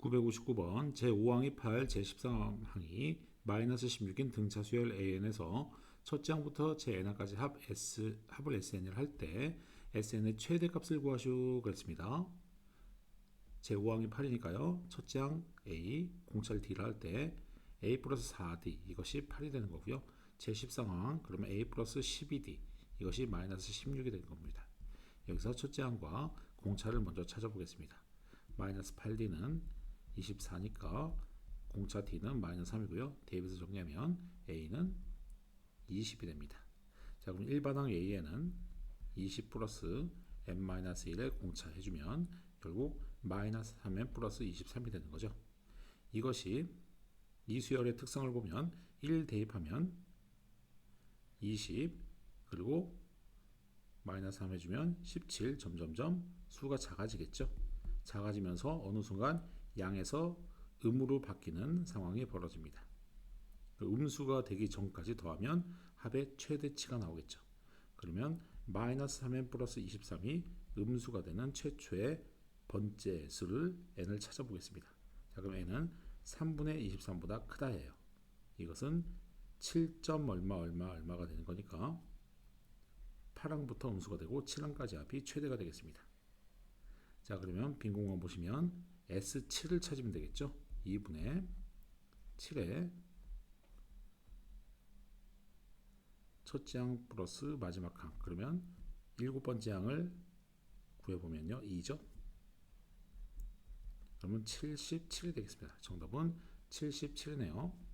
959번 제5항이 8, 제13항이 마이너스 16인 등차 수열 AN에서 첫째 항부터 제 n항까지 합 S, 합을 SN을 할 때 SN의 최대값을 구하시오 그랬습니다. 제5항이 8이니까요. 첫째 항 A, 공차를 D를 할 때 A 플러스 4D 이것이 8이 되는 거고요. 제13항 그러면 A 플러스 12D 이것이 마이너스 16이 되는 겁니다. 여기서 첫째 항과 공차를 먼저 찾아보겠습니다. 마이너스 8D는 24니까 공차 D는 마이너스 3이고요. 대입해서 정리하면 A는 20이 됩니다. 자 그럼 일반항 A에는 20 플러스 n-1의 공차 해주면 결국 마이너스 3n 플러스 23이 되는 거죠. 이것이 이 수열의 특성을 보면 1 대입하면 20 그리고 마이너스 3 해주면 17 점점점 수가 작아지겠죠. 작아지면서 어느 순간 양에서 음으로 바뀌는 상황이 벌어집니다. 그 음수가 되기 전까지 더하면 합의 최대치가 나오겠죠. 그러면 마이너스 3n 플러스 23이 음수가 되는 최초의 번째 수를 n을 찾아보겠습니다. 자 그럼 n은 3분의 23보다 크다 해요. 이것은 7점 얼마 얼마 얼마가 되는 거니까 8항부터 음수가 되고 7항까지 합이 최대가 되겠습니다. 자 그러면 빈 공간 보시면 S7을 찾으면 되겠죠. 2분의 7에 첫째 항 플러스 마지막 항 그러면 일곱 번째 항을 구해보면요 2죠. 그러면 77이 되겠습니다. 정답은 77이네요.